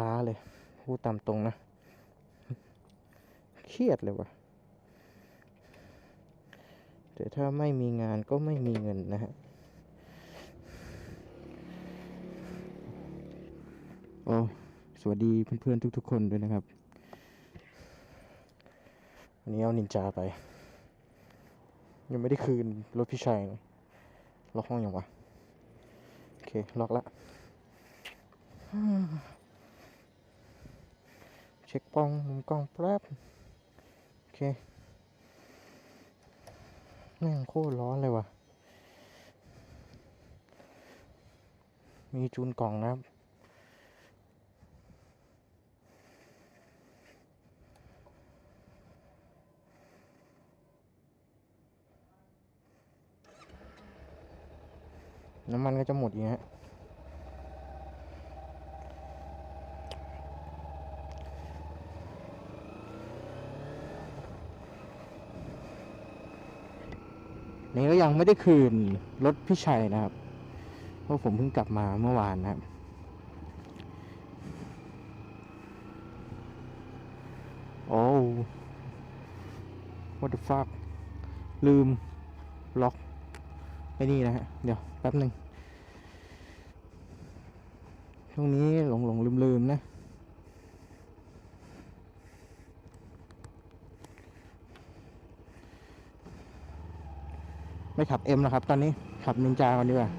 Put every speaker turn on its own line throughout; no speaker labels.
ล้าๆเลย พูดตามตรงนะ เครียดเลยว่ะแต่ถ้าไม่มีงานก็ไม่มีเงินนะฮะโอ้สวัสดีเพื่อนๆทุกๆคนด้วยนะครับ วันนี้เอานินจาไป ยังไม่ได้คืนรถพี่ชัยเลยล็อกห้องยังวะ โอเค ล็อกละ เช็คกล้องมุมกล้องแป๊บโอเคแม่งโคตรร้อนเลยว่ะ มีจูนกล่องนะครับน้ำมันก็จะหมดอีกฮะ นี่ก็ยังไม่ได้คืนรถพี่ชัยนะครับ เพราะผมเพิ่งกลับมาเมื่อวานนะครับ โอ้ what the fuck ลืมล็อกไอ้นี่นะฮะ เดี๋ยวแป๊บหนึ่งช่วงนี้หลงหลงลืมลืมนะ ไม่ขับเอ็มนะครับ ตอนนี้ขับนินจาก่อนดีกว่า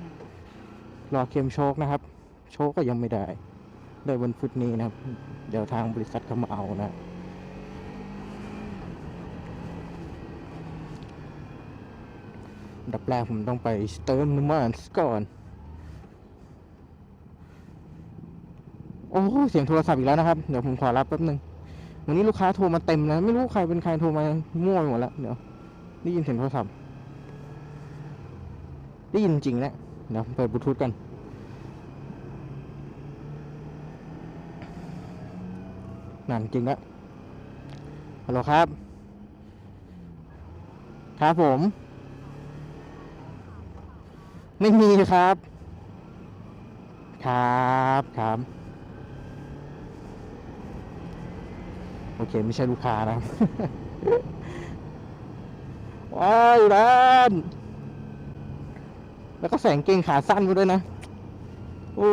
รอเคลมโชคนะครับ โชคก็ยังไม่ได้เลยวันพุธนี้นะครับ เดี๋ยวทางบริษัทเขามาเอานะอันดับแรกผมต้องไปเติมน้ำมันก่อน โอ้โหเสียงโทรศัพท์อีกแล้วนะครับ เดี๋ยวผมขอรับแป๊บนึง วันนี้ลูกค้าโทรมาเต็มนะไม่รู้ใครเป็นใครโทรมามั่วไปหมดแล้ว เดี๋ยวได้ยินเสียงโทรศัพท์ ได้ยินจริงแล้วเดี๋ยวเปิดบลูทูธกันนั่นจริงแล้วฮัลโหลครับ ครับผม ไม่มีครับ ครับครับ โอเค ไม่ใช่ลูกค้านะว้ายร้าน แล้วก็ใส่กางเกงขาสั้นมาด้วยนะ โอ้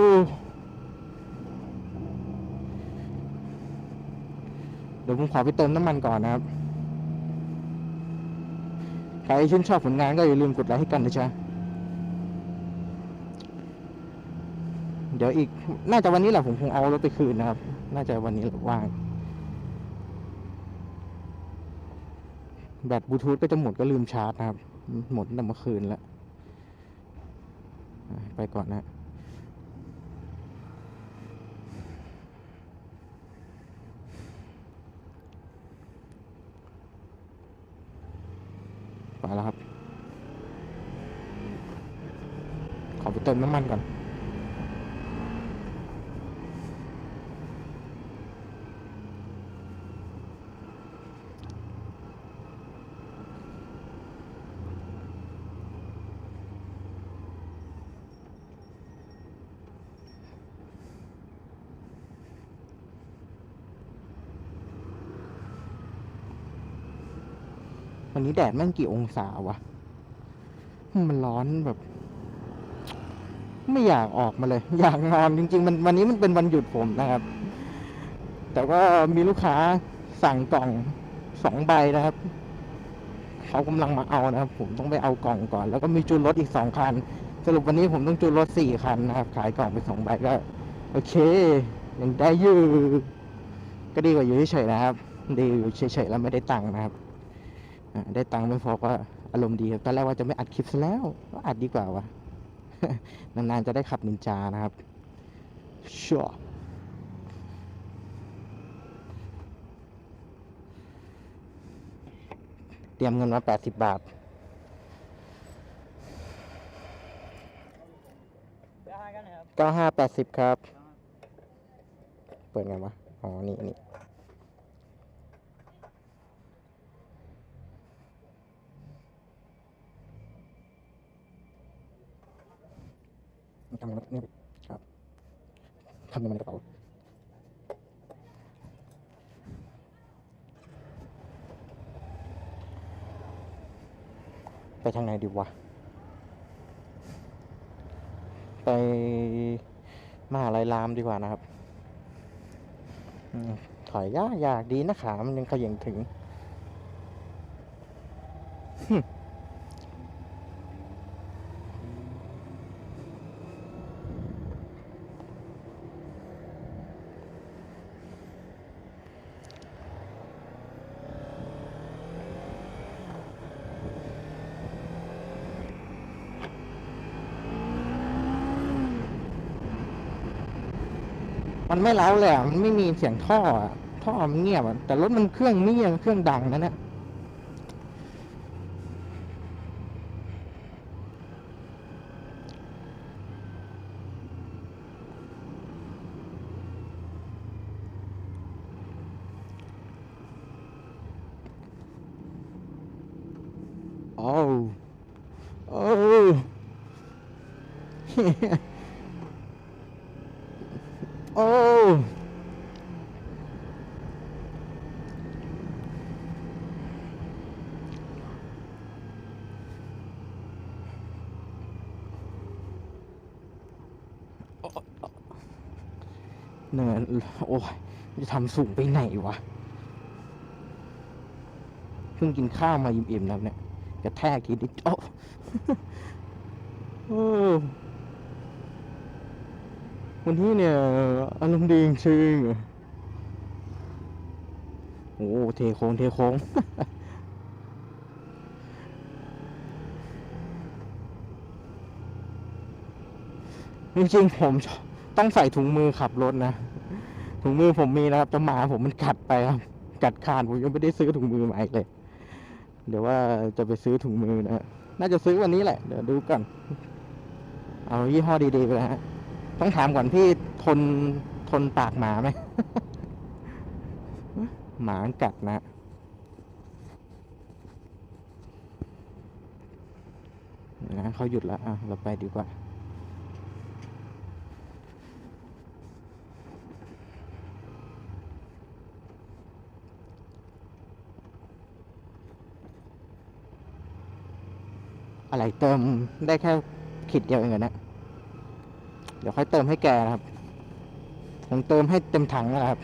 เดี๋ยวผมขอไปเติมน้ำมันก่อนนะครับ ใครชื่นชอบผลงานก็อย่าลืมกดไลค์ให้กันนะจ๊ะเดี๋ยวอีก น่าจะวันนี้แหละผมคงเอารถไปคืนนะครับ น่าจะวันนี้แหละว่าง แบตบลูทูธก็จะหมดก็ลืมชาร์จนะครับ หมดตั้งแต่เมื่อคืนแล้ว ไปก่อนนะไปแล้วครับ ขอไปเติมน้ำมันก่อน นี้แดดแม่งกี่องศาวะ มันร้อนแบบ ไม่อยากออกมาเลย อยากนอนจริง ๆ มันวันนี้มันเป็นวันหยุดผมนะครับ แต่ว่ามีลูกค้าสั่งกล่องสองใบนะครับเขากำลังมาเอานะครับ ผมต้องไปเอากล่องก่อน แล้วก็มีจูนรถอีกสองคัน สรุปวันนี้ผมต้องจูนรถสี่คันนะครับ ขายกล่องไปสองใบก็ โอเคยังได้อยู่ก็ดีกว่าอยู่เฉยๆนะครับ ดีอยู่เฉยๆแล้วไม่ได้ตังค์นะครับ ได้ตังค์ไม่พอก็อารมณ์ดีครับตอนแรกว่าจะไม่อัดคลิปซะแล้วก็อัดดีกว่าวะนานๆจะได้ขับนินจานะครับชัวเตรียมเงินมาแปดสิบบาทเก้าห้าแปดสิบครับ เปิดไงวะ อ๋อ นี่นี่ำงินครับทำงินในกระเป๋าไปทางไหนดีวะ ไปมหาลัยรามดีกว่านะครับถอยยากยากดีนะขามันยังขย่งถึง ไม่เล้าเลยอะมันไม่มีเสียงท่ออะท่อมันเงียบอะแต่รถมันเครื่องไม่เงียบเครื่องดังนะเนี่ย โอ้โอ้ โอ้ เหนื่อยโอ้ยจะทำสูงไปไหนวะ เพิ่งกินข้าวมาอิ่มๆแล้วเนี่ยกระแทกทีนิดโอ้โอ้วันที่เนี่ย อารมณ์ดีจริงโอ้เทโค้งเทโค้งจริงๆผมต้องใส่ถุงมือขับรถนะ ถุงมือผมมีนะครับแต่หมาผมมันกัดไปครับ กัดขาดผมยังไม่ได้ซื้อถุงมือมาอีกเลย เดี๋ยวว่าจะไปซื้อถุงมือนะฮะน่าจะซื้อวันนี้แหละ เดี๋ยวดูกันเอายี่ห้อดีๆไปนะฮะ ต้องถามก่อนพี่ทนทนปากหมาไหม หมากัดนะนะเขาหยุดแล้วอะเราไปดีกว่า อะไรเติมได้แค่ขีดเดียวเองนะเดี๋ยวค่อยเติมให้แกนะครับผมเติมให้เต็มถังนะครับ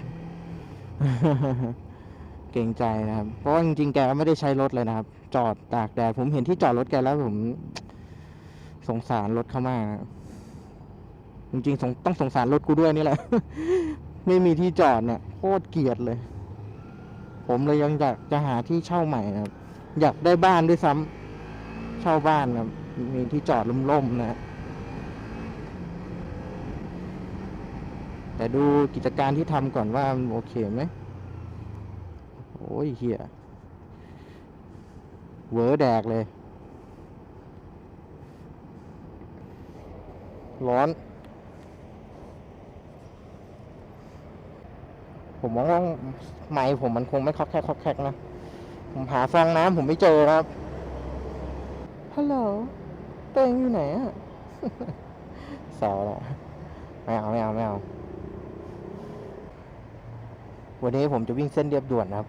เกรงใจนะครับ เพราะว่าจริงๆแกไม่ได้ใช้รถเลยนะครับ จอดตากแดดผมเห็นที่จอดรถแกแล้วผม สงสารรถเขามากจริงๆต้องสงสารรถกูด้วยนี่แหละ ไม่มีที่จอดเนี่ยโคตรเกลียดเลย ผมเลยยังอยากจะหาที่เช่าใหม่นะครับ อยากได้บ้านด้วยซ้ำ เช่าบ้านครับมีที่จอดล่มๆนะแต่ดูกิจการที่ทำก่อนว่ามันโอเคไหมโอ้ยเฮียเวอแดกเลย ร้อน ผมมองว่าไม้ผมมันคงไม่คอกแคกคอกแคกนะ ผมหาฟองน้ำผมไม่เจอครับ ฮัลโหลเตงอยู่ไหนอะสาวละไม่เอาไม่เอาไม่เอา วันนี้ผมจะวิ่งเส้นเรียบด่วนนะครับ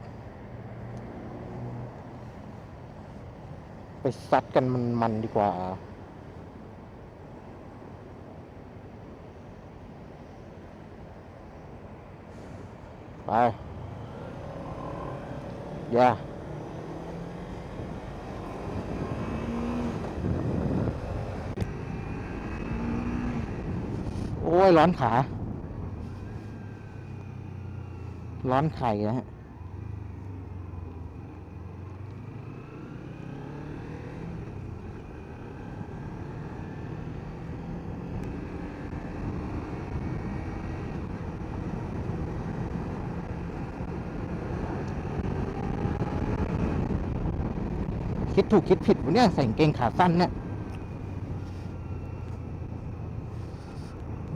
ไปซัดกันมันมันดีกว่า ไปอย่าโอ้ยร้อนขา ร้อนไข่นะฮะคิดถูกคิดผิดวะเนี่ยใส่กางเกงขาสั้นเนี่ย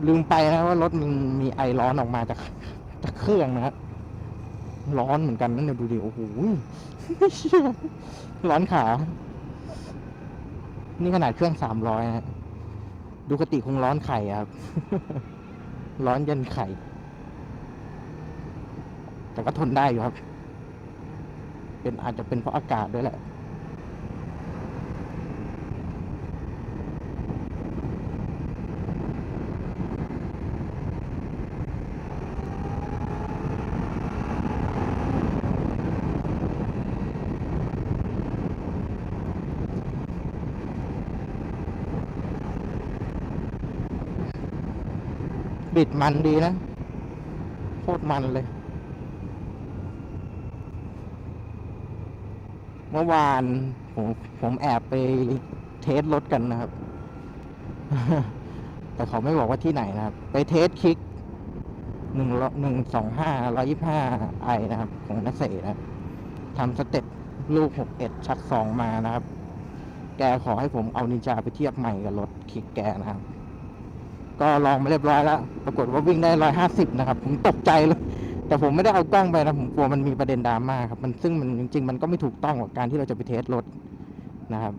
ลืมไปนะว่ารถมันมีไอร้อนออกมาจากจากเครื่องนะร้อนเหมือนกันนั่นเนี่ยดูดิโอ้โหร้อนขา นี่ขนาดเครื่องสามร้อยนะฮะดูกติคงร้อนไข่ครับ ร้อนยันไข่ แต่ก็ทนได้อยู่ครับ เป็นอาจจะเป็นเพราะอากาศด้วยแหละ บิดมันดีนะ โคตรมันเลย เมื่อวานผมผมแอบไปเทสรถกันนะครับ แต่เขาไม่บอกว่าที่ไหนนะครับ ไปเทสคลิกหนึ่งหนึ่งสองห้าร้อยี่ห้าไอนะครับ ของนักเสนะทำสเต็ปลูกหกเอ็ดชักสองมานะครับ แกขอให้ผมเอานินจาไปเทียบใหม่กับรถคลิกแกนะครับ ก็ลองมาเรียบร้อยแล้ว ปรากฏว่าวิ่งได้ร้อยห้าสิบนะครับ ผมตกใจเลย แต่ผมไม่ได้เอากล้องไปนะ ผมกลัวมันมีประเด็นดราม่าครับ มันซึ่งมันจริง ๆ มันก็ไม่ถูกต้องกับการที่เราจะไปเทสรถนะครับ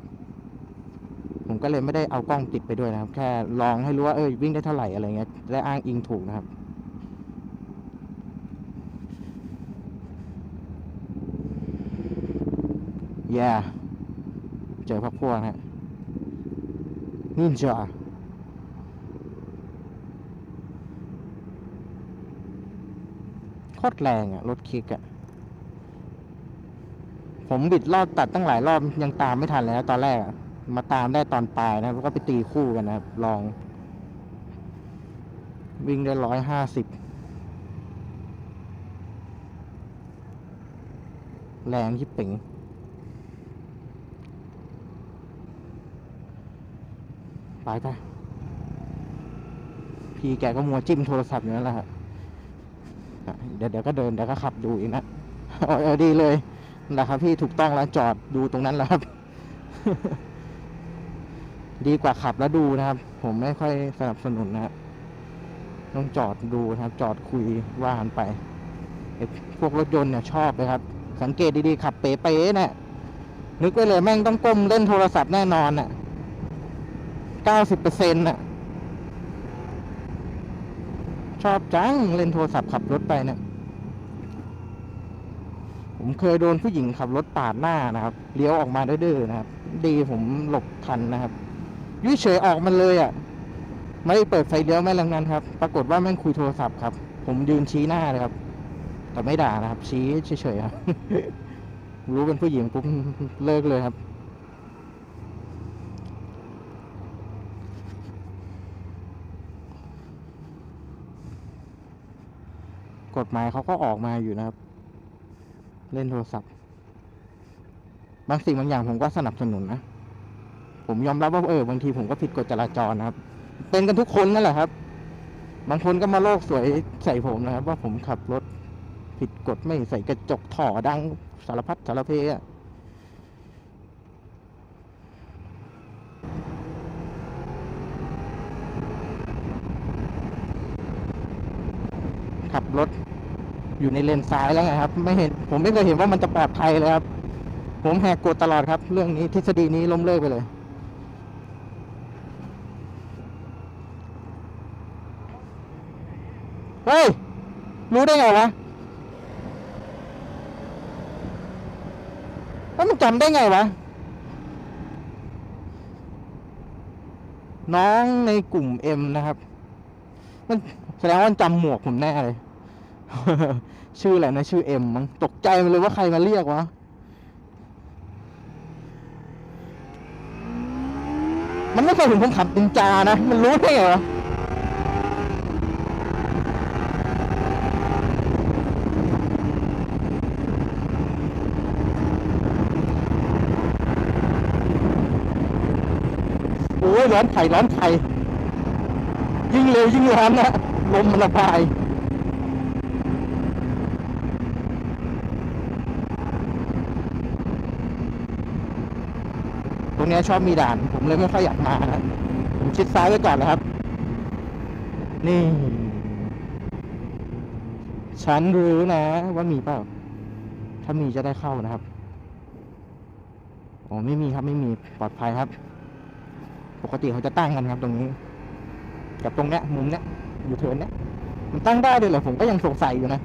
ผมก็เลยไม่ได้เอากล้องติดไปด้วยนะครับ แค่ลองให้รู้ว่าเออวิ่งได้เท่าไหร่อะไรเงี้ย ได้อ้างอิงถูกนะครับแย่เจอพักพวกนะนินจาโค ตรแรงอะรถคิกอะผมบิดรอบตัดตั้งหลายรอบยังตามไม่ทันเลยนะตอนแรกมาตามได้ตอนปลายนะแล้วก็ไปตีคู่กันนะครับ ลอง วิ่งได้ร้อยห้าสิบแรงที่ปิงไปไปพี่แกก็มัวจิ้มโทรศัพท์อยู่นั่นแหละฮะอะ เดี๋ยวเดี๋ยวก็เดินเดี๋ยวก็ขับดูอีกนะเออเอดีเลยนั่นแหละครับพี่ถูกต้องแล้วจอดดูตรงนั้นแหละครับ ดีกว่าขับแล้วดูนะครับ ผมไม่ค่อยสนับสนุนนะครับต้องจอดดูนะครับ จอดคุยว่ากันไปพวกรถยนต์เนี่ยชอบเลยครับ สังเกตดีๆขับเป๋ๆเนี่ยนึกไว้เลยแม่งต้องก้มเล่นโทรศัพท์แน่นอนน่ะเก้าสิบเปอร์เซ็นต์น่ะ ช อบจังเล่นโทรศัพท์ขับรถไปเนี่ย ผมเคยโดนผู้หญิงขับรถปาดหน้านะครับ เลี้ยวออกมาดื้อๆนะครับ ดีผมหลบทันนะครับยุ่ยเฉยออกมันเลยอะ ไม่ได้เปิดไฟเลี้ยวไม่ลังนั้นครับ ปรากฏว่าแม่งคุยโทรศัพท์ครับ ผมยืนชี้หน้าเลยครับ แต่ไม่ด่านะครับ ชี้เฉยๆครับ รู้เป็นผู้หญิงปุ๊บเลิกเลยครับ กฎหมายเขาก็ออกมาอยู่นะครับ เล่นโทรศัพท์ บางสิ่งบางอย่างผมก็สนับสนุนนะผมยอมรับว่าเออบางทีผมก็ผิดกฎจราจรนะครับ เป็นกันทุกคนนั่นแหละครับ บางคนก็มาโลกสวยใส่ผมนะครับ ว่าผมขับรถผิดกฎไม่ใส่กระจกถอดังสารพัดสารเพอะขับรถ อยู่ในเลนซ้ายแล้วไงครับ ไม่เห็นผมไม่เคยเห็นว่ามันจะปลอดภัยเลยครับ ผมแหกกฎตลอดครับ เรื่องนี้ทฤษฎีนี้ล้มเลิกไปเลย เฮ้ย รู้ได้ไงวะแล้วมันจำได้ไงวะ น้องในกลุ่มเอ็มนะครับ มันแสดงว่าจำหมวกผมแน่เลย ชื่ออะไรนะชื่อเอ็มมั้งตกใจมันเลยว่าใครมาเรียกวะมันไม่เคยเห็นผมขับปินจานะ มันรู้ได้ไงวะโอ้ยร้อนไข่ร้อนไข่ยิ่งเร็วยิ่งร้อนนะลมมันระบาย ต รงเนี้ยชอบมีด่าน ผมเลยไม่ค่อยอยากมานะผมชิดซ้ายไว้ก่อนนะครับ นี่ ฉันรู้นะ ว่ามีเปล่า ถ้ามีจะได้เข้านะครับอ๋อไม่มีครับไม่มีปลอดภัยครับ ปกติเขาจะตั้งกันครับ ตรงนี้ กับตรงเนี้ยมุมเนี้ยอยู่เทินเนี้ยมันตั้งได้ด้วยเหรอผมก็ยังสงสัยอยู่นะ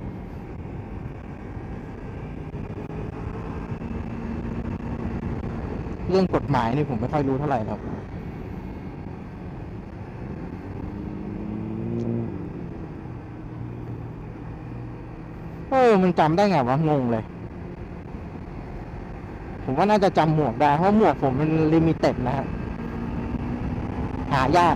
เรื่องกฎหมายนี่ผมไม่ค่อยรู้เท่าไหร่ครับ เออ มันจำได้ไงวะงงเลย ผมว่าน่าจะจำหมวกได้ เพราะหมวกผมมันลิมิเต็ดนะฮะหายาก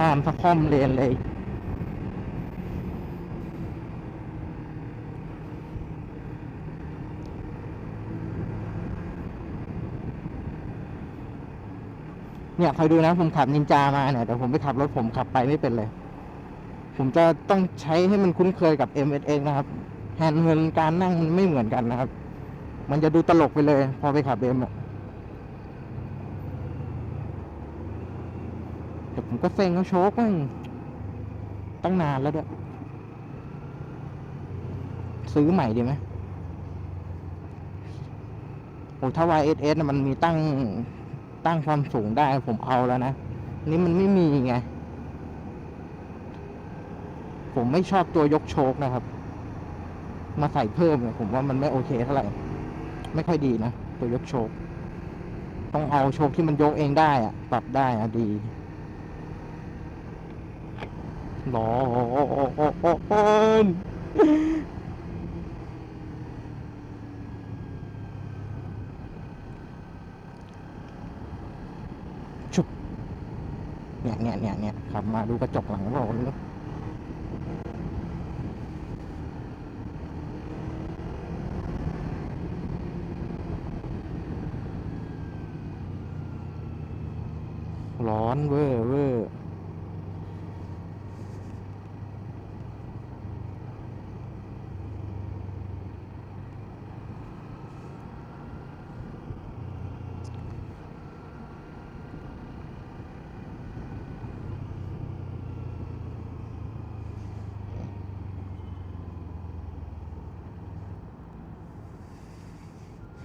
ข้ามสักค่อมเลนเลยเนี่ยคอยดูนะผมขับนินจามาเนี่ยแต่ผมไปขับรถผมขับไปไม่เป็นเลย ผมจะต้องใช้ให้มันคุ้นเคยกับ m s x นะครับแฮนด์เฮิลการนั่งมันไม่เหมือนกันนะครับ มันจะดูตลกไปเลย พอไปขับเอ็มอะแต่ ผมก็เซ็งเขาโชกมั่งตั้งนานแล้วด้วย ซื้อใหม่ดีไหมโอ้ถ้า YSS มันมีตั้งตั้งความสูงได้ผมเอาแล้วนะ นี่มันไม่มีไง ผมไม่ชอบตัวยกโชคนะครับ มาใส่เพิ่มเนี่ยผมว่ามันไม่โอเคเท่าไหร่ ไม่ค่อยดีนะ ตัวยกโชคต้องเอาโชคที่มันยกเองได้อะปรับได้อะดี รอนชุบเนี่ยเนี่ยเนี่ยเนี่ยขับมาดูกระจกหลังเราเลยร้อนเวอร์เวอร์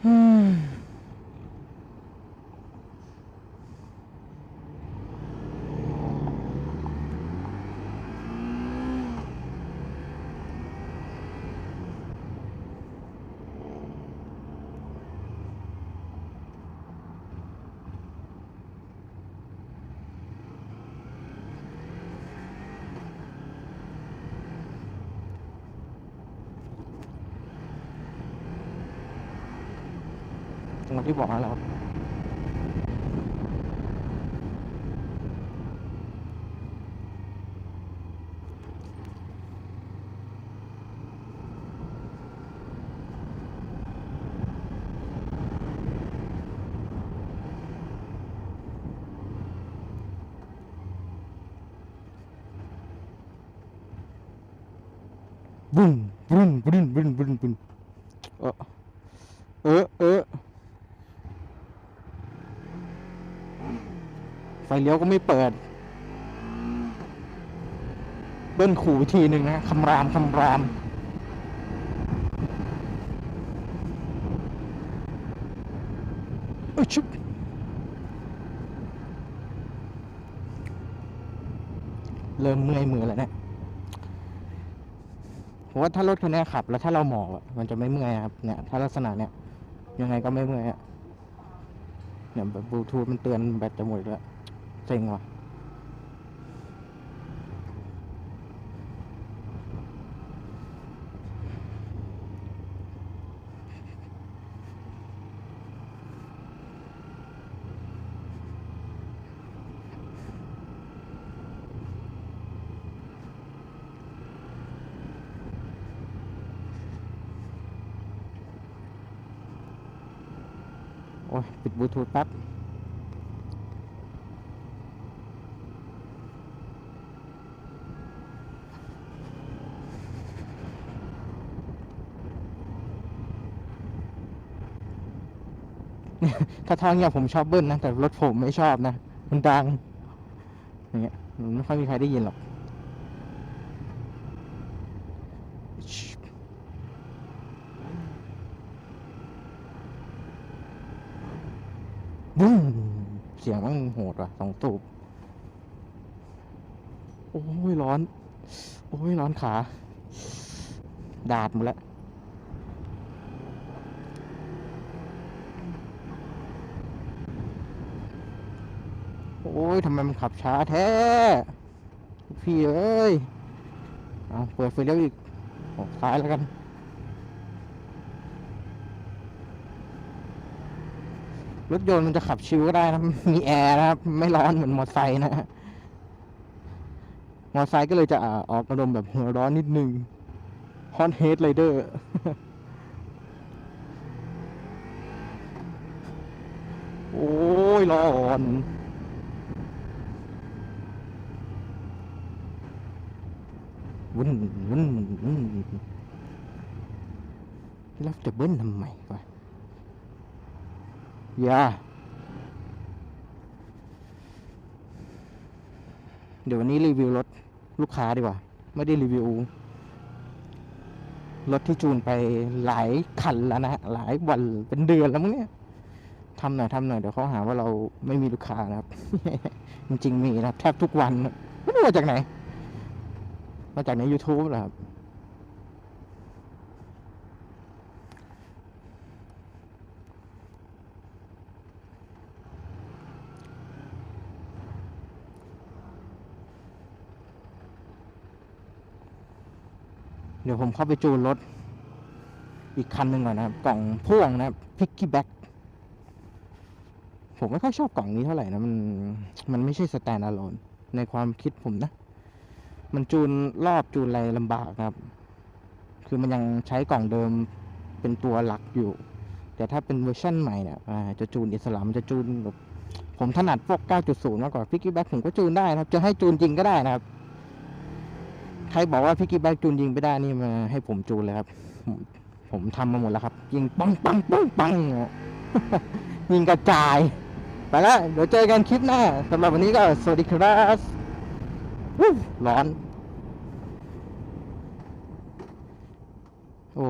อืม ตรงที่บอกแล้วครับบุ้นบุ้นบุ้นบุ้นบุ้นบุ้น เออเออเออไฟเลี้ยวก็ไม่เปิด เบิ้ลขู่ทีหนึ่งนะคำรามคำรามเอ้ยชุบเริ่มเมื่อยมือแล้วเนี่ยผมว่าถ้ารถคันนี้ขับ แล้วถ้าเราหมอบมันจะไม่เมื่อยครับเนี่ยถ้าลักษณะเนี่ยยังไงก็ไม่เมื่อยอะเนี่ยบลูทูธมันเตือนแบตจะหมดแล้ว เซ็งว่ะโอ้ย ปิดบลูทูธแป๊บ ถ้าทางเนี้ยผมชอบเบิ้ลนะ แต่รถผมไม่ชอบนะ มันดัง อย่างเงี้ยไม่ค่อยมีใครได้ยินหรอกบุ้งเสียงมันโหดว่ะสองตูบโอ้ยร้อน โอ้ยร้อนขา ดาดหมดแล้ว อ้ยทำไมมันขับช้าแท้ พี่เอ้ยเอาเปิดไฟเลี้ยวอีกออกซ้ายแล้วกัน รถยนต์มันจะขับชิวก็ได้นะ มีแอร์นะครับ ไม่ร้อนเหมือนมอเตอร์ไซค์นะฮะมอไซค์ก็เลยจะอออกอารมณ์แบบหัวร้อนนิดนึงฮอนเฮดไรเดอร์โอ้ยร้อน วุ่นวุ่นวุ่นแล้วจะเบิ้ลทำไมวะอย่าเดี๋ยววันนี้รีวิวรถลูกค้าดีกว่า ไม่ได้รีวิว รถที่จูนไปหลายคันแล้วนะ หลายวันเป็นเดือนแล้วมั้งเนี่ยทำหน่อยทำหน่อยเดี๋ยวเขาหาว่าเราไม่มีลูกค้านะครับ จริงๆมีนะครับ แทบทุกวัน ไม่รู้มาจากไหน มาจากใน YouTube เหรอครับ เดี๋ยวผมเข้าไปจูนรถ อีกคันหนึ่งก่อนนะครับ กล่องพ่วงนะครับพิกกี้แบ็กผมไม่ค่อยชอบกล่องนี้เท่าไหร่นะ มัน มันไม่ใช่สแตนด์อะโลนในความคิดผมนะ มันจูนรอบจูนอะไรลำบากครับ คือมันยังใช้กล่องเดิมเป็นตัวหลักอยู่ แต่ถ้าเป็นเวอร์ชันใหม่เนี่ยจะจูนอิสลามมันจะจูนแบบผมถนัดพวก 9.0 มากกว่าพิกกี้แบ็กผมก็จูนได้ครับ จะให้จูนจริงก็ได้นะครับ ใครบอกว่าพิกกี้แบ็กจูนยิงไม่ได้นี่มาให้ผมจูนเลยครับ ผมผมทำมาหมดแล้วครับ ยิงปังปังปังปังเนี่ยยิงกระจาย ไปแล้วเดี๋ยวเจอกันคลิปหน้าสำหรับวันนี้ก็สวัสดีครับ ร้อน โอ้